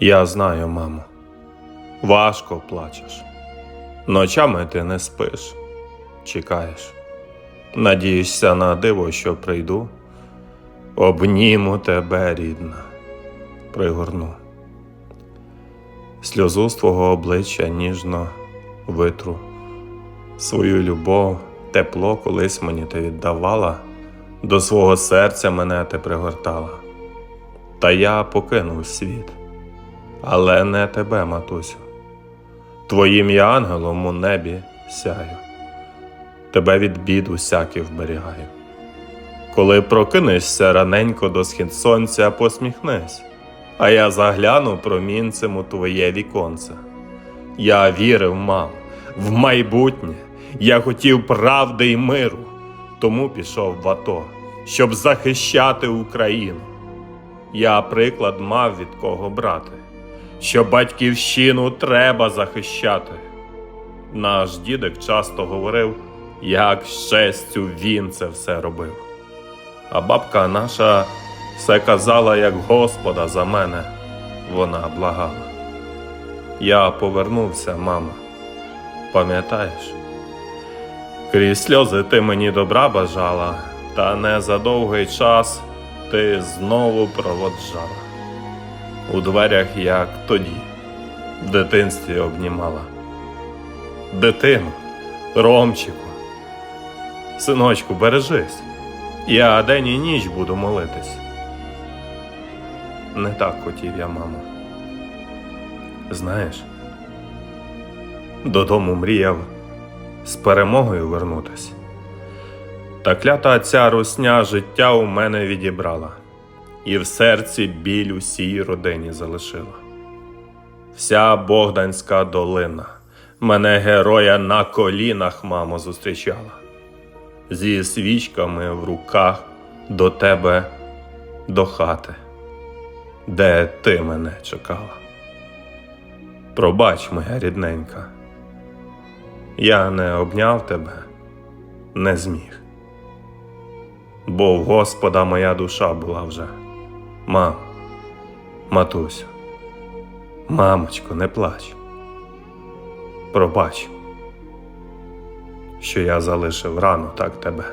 Я знаю, мамо, важко плачеш. Ночами ти не спиш, чекаєш. Надієшся на диво, що прийду. Обніму тебе, рідна, пригорну. Сльозу з твого обличчя ніжно витру. Свою любов, тепло колись мені ти віддавала, до свого серця мене ти пригортала. Та я покинув світ, але не тебе, матусю. Твоїм я ангелом у небі сяю, тебе від бід усяких вберігаю. Коли прокинешся раненько до схід сонця, посміхнись, а я загляну промінцем у твоє віконце. Я вірив, мам, в майбутнє, я хотів правди й миру, тому пішов в АТО, щоб захищати Україну. Я приклад мав від кого брати, що батьківщину треба захищати. Наш дідик часто говорив, як з честю він це все робив. А бабка наша все казала, як Господа за мене, вона благала. Я повернувся, мама, пам'ятаєш? Крізь сльози ти мені добра бажала, та не за довгий час ти знову проводжала. У дверях, як тоді, в дитинстві обнімала. Дитину, Ромчику, синочку, бережись. Я день і ніч буду молитись. Не так хотів я, мамо. Знаєш, додому мріяв з перемогою вернутись. Та клята ця русня життя у мене відібрала, і в серці біль усій родині залишила. Вся Богданська долина мене героя на колінах, мамо, зустрічала зі свічками в руках до тебе до хати, де ти мене чекала. Пробач, моя рідненька, я не обняв тебе, не зміг, бо в Господа моя душа була вже. Мам, матусю, мамочко, не плач. Пробач що я залишив рано так тебе.